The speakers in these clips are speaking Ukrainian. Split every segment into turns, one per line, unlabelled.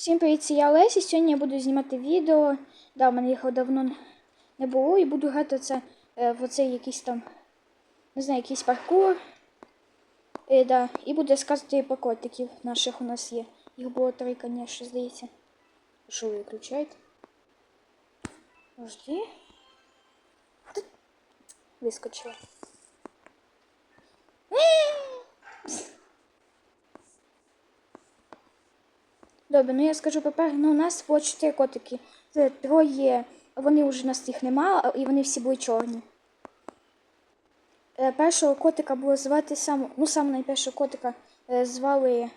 Всім привіт, я Олеся. Сьогодні я буду знімати відео. Да, в мене його давно не було і буду грати це е, в оцей якийсь там, не знаю, якийсь паркур. Е, да, і буду сказати про котиків наших у нас є. Їх було три, звісно, здається. Що ви виключаєте? Жди. Вискочила. Добре, ну я скажу по-перше, ну у нас було чотири котики. Це троє, вони вже у нас їх немає, і вони всі були чорні. Е, Першого котика було звати сам, ну саме найпершого котика е, звали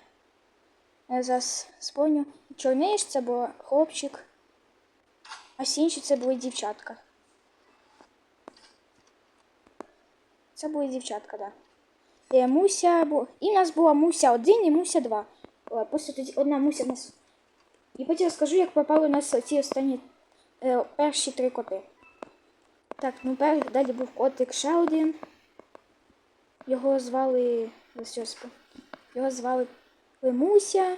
е, зараз спомню. Чорниш це був хлопчик, а всі інші це були дівчатка. Це були дівчатка, так. Да. Муся. І в нас була Муся 1 і Муся 2. Просто тоді одна Муся нас. І потім розкажу, як попали у нас ці останні е, перші три коти. Так, ну пер... далі був котик ще один. Його звали. Його звали Муся.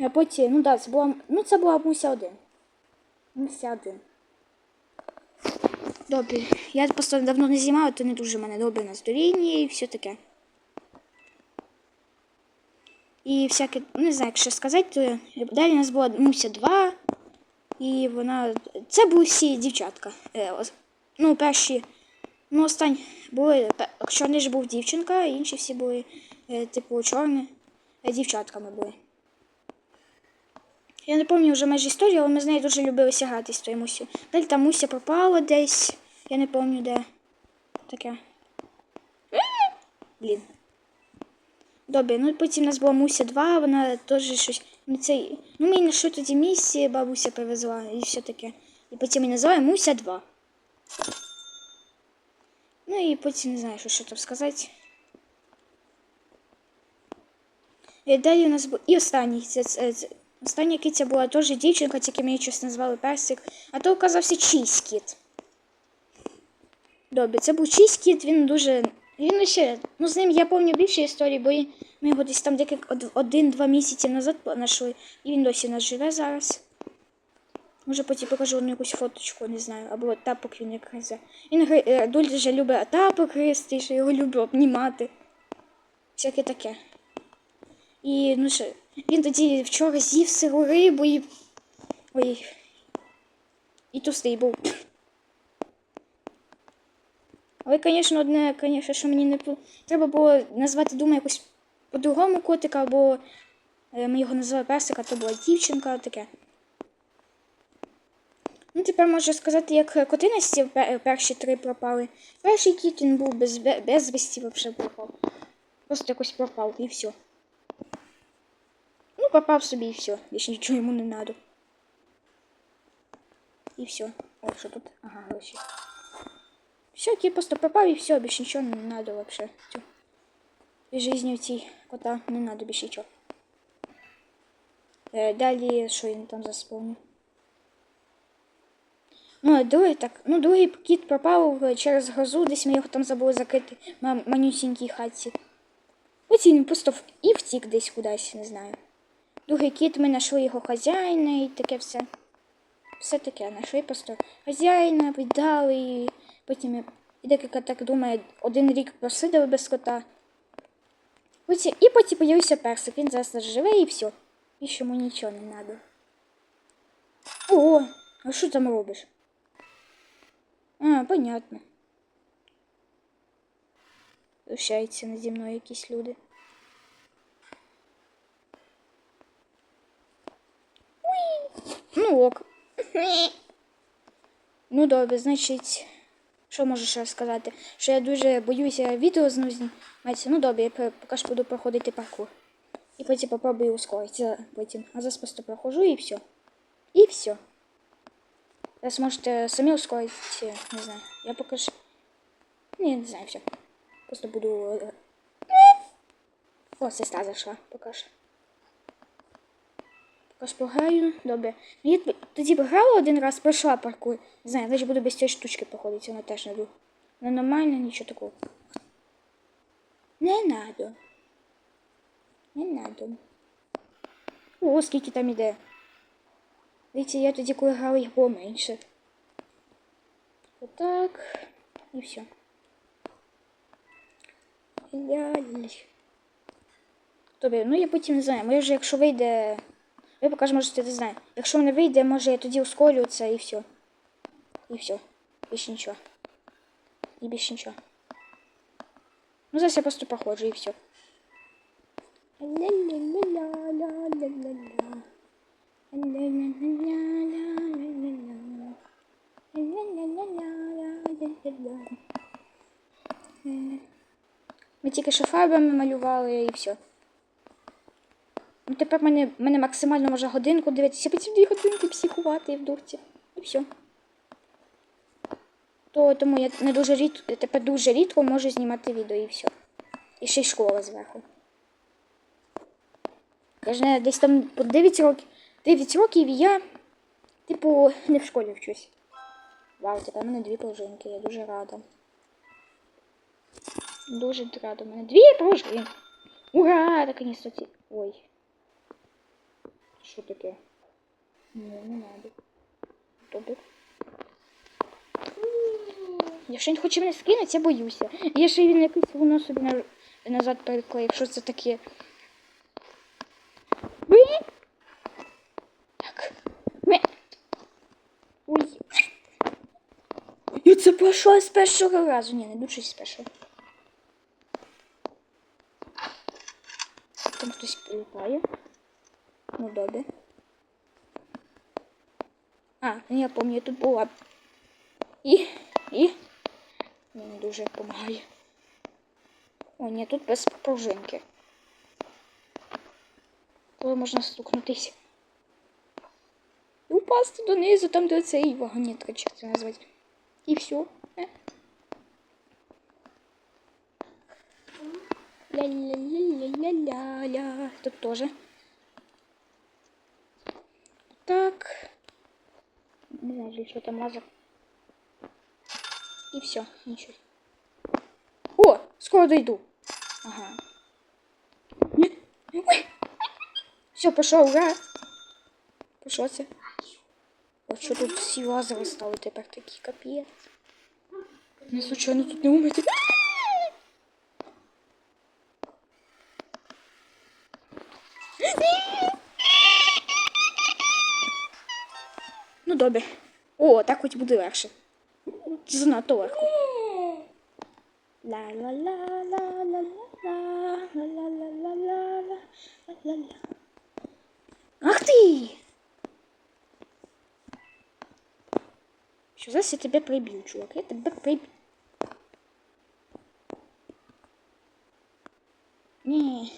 А потім, ну да, це була. Ну, це була Муся 1. Муся 1. Добре. Я просто давно не знімала, то не дуже мене добре настроєння і все таке. І всяке, не знаю, як що сказати, то далі у нас була Муся 2. І вона. Це були всі дівчатка. Е, ну, перші. Ну, останні були. Чорний ж був дівчинка, інші всі були, е, типу, чорні. Е, дівчатками були. Я не пам'ятаю вже майже історію, але ми з нею дуже любилися грати з тою. Далі там Муся пропала десь. Я не пам'ятаю де. Таке. Блін. Добре, ну потім у нас була Муся 2, вона теж щось. Ну, цей, ну мені що тоді місії бабуся привезла і все таке. І потім її називає Муся 2. Ну і потім не знаю, що, що там сказати. І далі у нас був. І останній. Це, це, це, остання киця була теж дівчинка, тільки її щось назвали персик. А то оказався чийсь-кіт. Добре, це був чийсь-кіт, він дуже. Він ще, ну з ним я пам'ятаю більше історії, бо ми його десь там декілька один-два місяці назад знайшли, і він досі нас живе зараз. Може потім покажу одну якусь фоточку, не знаю, або тапок він як гризе. Він е, дуже любить тапок гризти, що його любить обнімати. Всяке таке. І ну що, він тоді вчора з'їв сиру рибу і. Ой. І товстий був. Але, звісно, одне, звісно, що мені не треба було назвати, думаю, якось по-другому котика, або е, ми його називали персика, то була дівчинка, таке. Ну, тепер можу сказати, як коти на стіл перші три пропали. Перший кіт він був без, без весті взагалі пропав. Просто якось пропав і все. Ну, пропав собі і все. Більше нічого йому не треба. І все. О, що тут? Ага, гроші. Все, кіт просто пропав і все, більше нічого не треба вообще. Всё. І в цій кота не треба більше нічого. Е, далі, що він там заспомнив? Ну, другий так. Ну, другий кіт пропав через грозу, десь ми його там забули закрити ма- манюсінькій хатці. Потім він просто і втік десь кудись, не знаю. Другий кіт ми знайшли його хазяїна і таке все. Все таке, знайшли просто хазяїна, віддали, потім ми- і декілька так думає, один рік просидили без кота. І потім появився персик, він зараз живе і все. Більше йому нічого не треба. О, а що там робиш? А, понятно. Общаються наді мною якісь люди. Ну ок. Ну добре, значить, що можу ще сказати? Що я дуже боюся відео знову знімати. Ну добре, я поки ж буду проходити паркур. І потім попробую ускоритися потім. А зараз просто проходжу і все. І все. Зараз можете самі ускорити, не знаю. Я поки ж. Ні, не знаю, все. Просто буду. е, О, сестра зайшла, поки що. Пограю. Добре. Ну, тоді грала один раз, пройшла паркур. Не знаю, значить буду без цієї штучки походити, вона теж не ду. Вона нормально, нічого такого. Не надо. Не надо. О, скільки там іде. Дивіться, я тоді, коли грала, їх було менше. Отак. І все. Тобі, ну я потім не знаю. Може, якщо вийде. Ви покажете, може, не знаю. Якщо не вийде, може я тоді ускорю це і все. І все. Більше нічого. І більше нічого. Ну, зараз я просто походжу і все. Ми тільки що фарбами малювали і все. Ну, тепер мене, мене максимально може годинку дивитися, потім дві годинки психувати в дурці. І все. То, тому я не дуже рідко, тепер дуже рідко можу знімати відео і все. І ще й школа зверху. Каже, десь там по 9 років. 9 років і я, типу, не в школі вчусь. Вау, тепер в мене дві пружинки, я дуже рада. Дуже рада. У мене дві пружинки. Ура! Наконец-то. Ой. Що таке? Ну, не надо. Добре. Якщо він хоче мене скинути, я боюся. Я ще він якось воно собі на... назад переклеїв. Що це таке? Так. Ми... Ой. Я це пройшла з першого разу. Ні, не дуже з першого. Там хтось прилипає. Ну, добре. А, ну, я пам'ятаю, тут була. І. І. Мені не дуже допомагає. О, ні, тут без пружинки. Коли можна стукнутися. І упасти донизу, там де цей вагонетка, чи це назвати. І все. Е. Ля-ля-ля-ля-ля-ля. Тут тоже. Так. Не знаю, что там лазер. И все, ничего. О, скоро дойду. Ага. Все, пошел, ура. Пошел це. От що тут всі лазери стали тепер такі капець. Не случайно тут не умерти. добре. О, так хоч буде легше. Занадто легко. Ах ты! Сейчас я тебя прибью, чувак. Я тебя прибью. Не.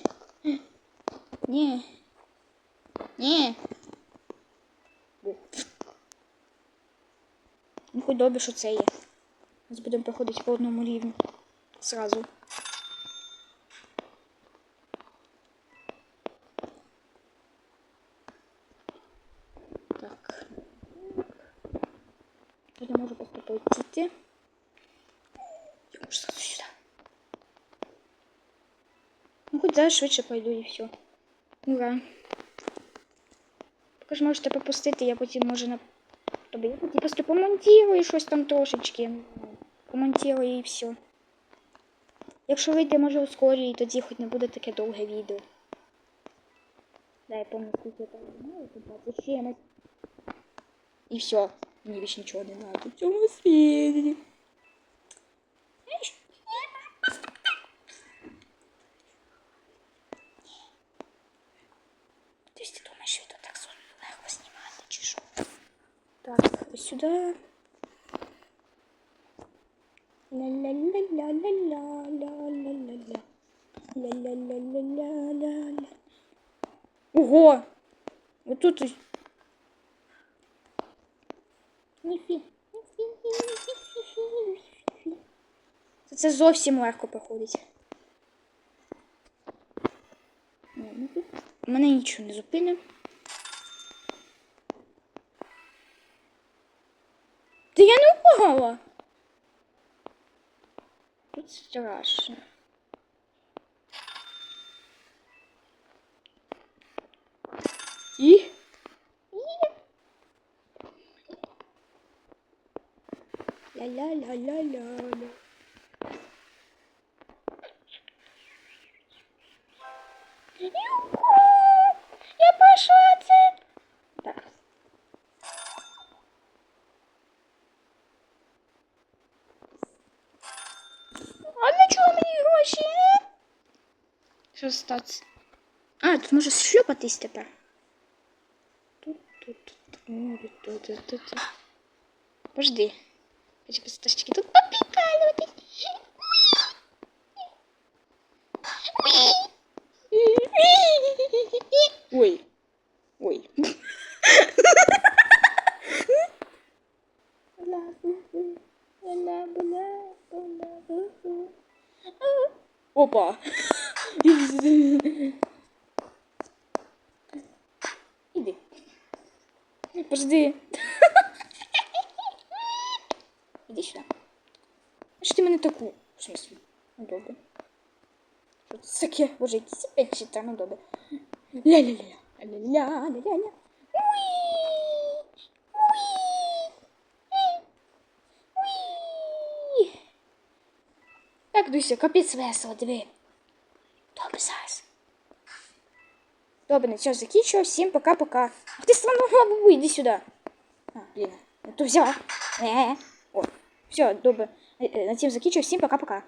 Добре, що це є. Ми будемо проходити по одному рівню. Сразу. Так. Я можу просто полетіти. Я можу сразу сюди. Ну, хоч зараз швидше пойду і все. Ура. Також можете пропустити, я потім можу на тобі. Я типа, просто помонтирую щось там трошечки. Помонтирую і все. Якщо вийде, може ускорюю, і тоді хоч не буде таке довге відео. Да, я помню, скільки я там знаю, тут 20 чимось. І все. Мені більше нічого не треба в цьому світі. Ти ж ти думаєш, що це так легко знімати, чи що? Сюди. Ля-ля-ля-ля-ля-ля-ля-ля-ля. Ля-ля-ля-ля-ля-ля-ля. Ого! Вот тут ось. Це- зовсім легко проходить. Мене нічого не зупинить. Та я не упала. Тут страшно. І. Ля-ля-ля-ля-ля-ля. Я пошла це. Так. А на чого мені гроші? Що статься? А, тут може шльопатись тепер. Тут-тут-тут. Пожди. Хочу просто тут попікалюватись. Ой. Ой. Опа. Іди. Подожди. Іди сюди. А що ти мене таку? В смысле? Ну добре. Що це таке? Боже, якісь опять чита, ну добре. Ля-ля-ля. Уі! Так, Дуся, капець весело, диви. Добре, зараз. Добре, на цьому закінчую. Всім пока-пока. Ти слава голову, іди сюди. А, блін, я то взяла. Е, О, все, добре. Е, е, На цьому закінчую. Всім пока-пока.